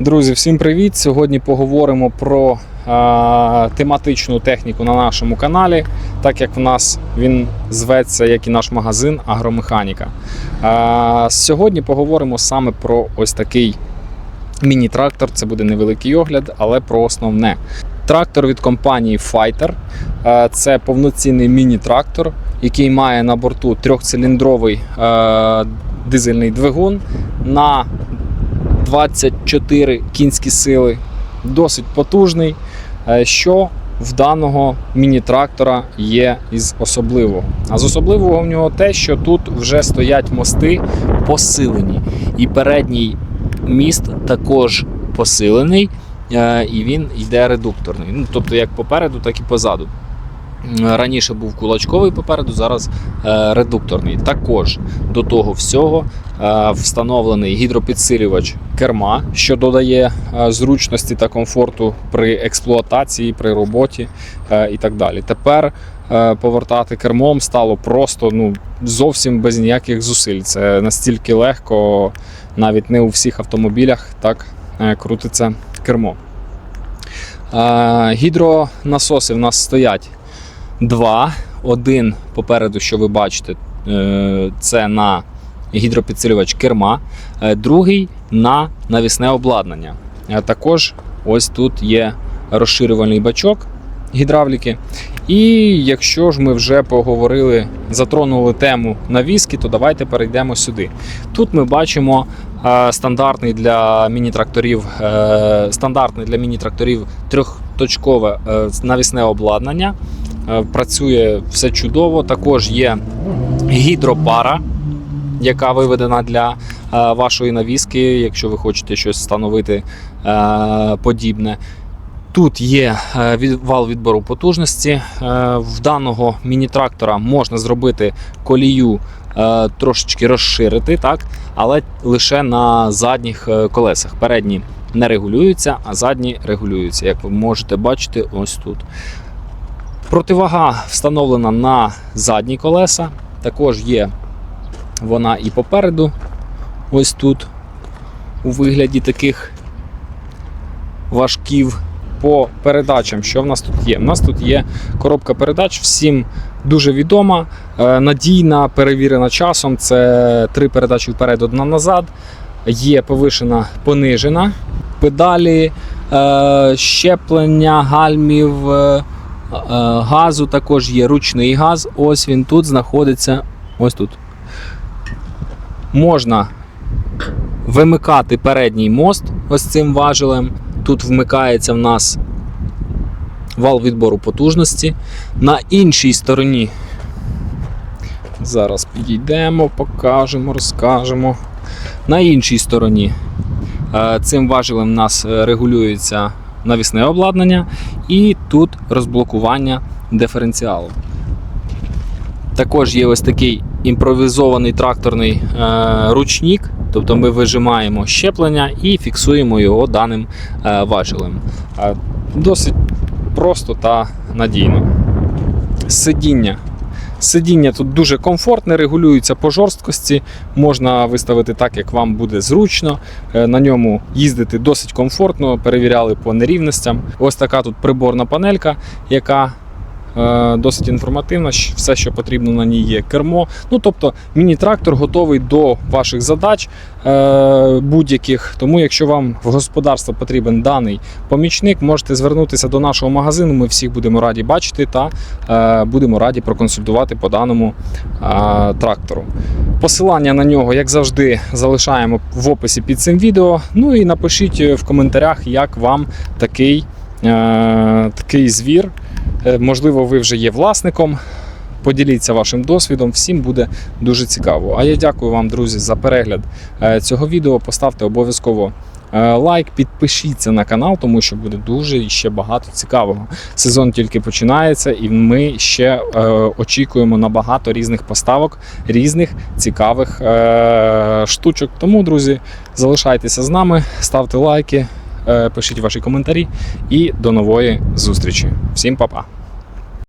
Друзі, всім привіт! Сьогодні поговоримо про е, тематичну техніку на нашому каналі, так як в нас він зветься, як і наш магазин Агромеханіка. Е, сьогодні поговоримо саме про ось такий міні-трактор. Це буде невеликий огляд, але про основне. Трактор від компанії Fighter. Е, Це повноцінний міні-трактор, який має на борту трьохциліндровий е, дизельний двигун на 24 кінські сили, досить потужний. е, Що в даного міні-трактора є із особливого. А з особливого в нього те, що тут вже стоять мости посилені. І передній міст також посилений, е, і він йде редукторний. Ну, тобто як попереду, так і позаду. Раніше був кулачковий попереду, зараз е, редукторний. Також до того всього е, встановлений гідропідсилювач керма, що додає е, зручності та комфорту при експлуатації, при роботі і так далі. Тепер повертати кермом стало просто ну, зовсім без ніяких зусиль. Це настільки легко, навіть не у всіх автомобілях так крутиться кермо. Гідронасоси в нас стоять два. Один попереду, що ви бачите, е, це на гідропідсилювач керма, е, другий на навісне обладнання. А також ось тут є розширювальний бачок гідравліки. І якщо ж ми вже поговорили, затронули тему навіски, то давайте перейдемо сюди. Тут ми бачимо е, стандартний для міні-тракторів, е, стандартне для міні-тракторів трьохточкове е, навісне обладнання. Е, Працює все чудово. Також є гідропара, яка виведена для е, вашої навіски, якщо ви хочете щось встановити е, подібне. Тут є вал відбору потужності. В даного міні-трактора можна зробити колію трошечки розширити, так? але лише на задніх колесах. Передні не регулюються, а задні регулюються, як ви можете бачити ось тут. Противага встановлена на задні колеса. Також є вона і попереду, ось тут, у вигляді таких важків. По передачам, що в нас тут є? У нас тут є коробка передач, всім дуже відома, е, надійна, перевірена часом. Це три передачі вперед, одна назад. Є повишена, понижена. Педалі, е, щеплення, гальмів, е, газу також є ручний газ. Ось він тут знаходиться. Ось тут. Можна вимикати передній мост ось цим важелем. Тут вмикається в нас вал відбору потужності. На іншій стороні. Зараз підійдемо, покажемо, розкажемо. На іншій стороні е, цим важелем у нас е, регулюється навісне обладнання, і тут розблокування диференціалу. Також є ось такий імпровізований тракторний е, ручник, тобто ми вижимаємо щеплення і фіксуємо його даним е, важелем. Е, досить просто та надійно. Сидіння. Сидіння тут дуже комфортне, регулюється по жорсткості, можна виставити так, як вам буде зручно. Е, На ньому їздити досить комфортно, перевіряли по нерівностям. Ось така тут приборна панелька, яка досить інформативна. Все, що потрібно на ній є кермо. Ну тобто, міні-трактор готовий до ваших задач е, будь-яких. Тому, якщо вам в господарство потрібен даний помічник, можете звернутися до нашого магазину. Ми всіх будемо раді бачити та е, будемо раді проконсультувати по даному е, трактору. Посилання на нього, як завжди, залишаємо в описі під цим відео. Ну і напишіть в коментарях, як вам такий, е, такий звір. Е, Можливо, ви вже є власником. Поділіться вашим досвідом, всім буде дуже цікаво. А я дякую вам, друзі, за перегляд е, цього відео. Поставте обов'язково е, лайк, підпишіться на канал, тому що буде дуже і ще багато цікавого. Сезон тільки починається, і ми ще очікуємо на багато різних поставок, різних цікавих штучок. Тому, друзі, залишайтеся з нами, ставте лайки, пишіть ваші коментарі і до нової зустрічі. Всім па-па!